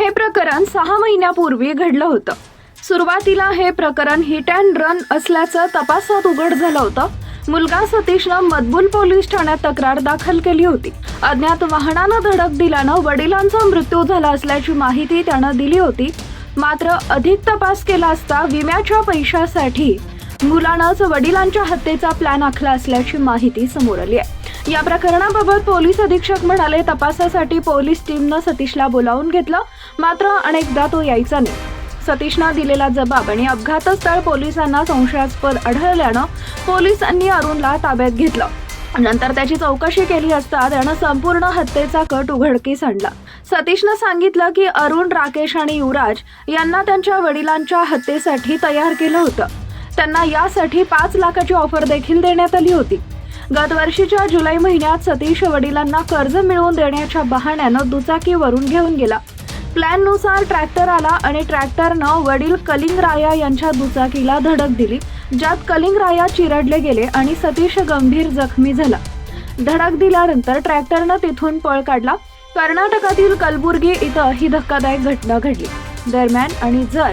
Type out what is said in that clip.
हे प्रकरण सहा महिन्यापूर्वी घडलं होतं. सुरुवातीला हे प्रकरण हिट अँड रन असल्याचं तपासात उघड झालं होतं. मुलगा सतीशनं मतबुल पोलीस ठाण्यात तक्रार दाखल केली होती. अज्ञात वाहनानं धडक दिल्यानं वडिलांचा मृत्यू झाला असल्याची माहिती त्यानं दिली होती. मात्र अधिक तपास केला असता विम्याच्या पैशासाठी मुलानंच वडिलांच्या हत्येचा प्लॅन आखला असल्याची माहिती समोर आली आहे. या प्रकरणाबाबत पोलीस अधीक्षक म्हणाले तपासासाठी पोलीस टीमनं सतीशला बोलावून घेतलं. मात्र अनेकदा तो यायचा नाही. सतीशनं दिलेला जबाब आणि अपघातस्थळ पोलिसांना संशयास्पद आढळल्यानं पोलिसांनी अरुणला ताब्यात घेतलं. नंतर त्याची चौकशी केली असता त्यानं संपूर्ण हत्येचा कट उघडकीस आणला. सतीशनं सांगितलं की अरुण राकेश आणि युवराज यांना त्यांच्या वडिलांच्या हत्येसाठी तयार केलं होतं. त्यांना यासाठी पाच लाखाची ऑफर देखील देण्यात आली होती. गतवर्षीच्या जुलै महिन्यात सतीश वडिलांना कर्ज मिळवून देण्याच्या बहाण्यानं दुचाकीवरून घेऊन गेला. प्लॅननुसार ट्रॅक्टर आला आणि ट्रॅक्टरनं वडील कलिंगराया यांच्या दुचाकीला धडक दिली ज्यात कलिंगराया चिरडले गेले आणि सतीश गंभीर जखमी झाला. धडक दिल्यानंतर ट्रॅक्टरनं तिथून पळ काढला. कर्नाटकातील कलबुर्गी इथं ही धक्कादायक घटना घडली. दरम्यान आणि जर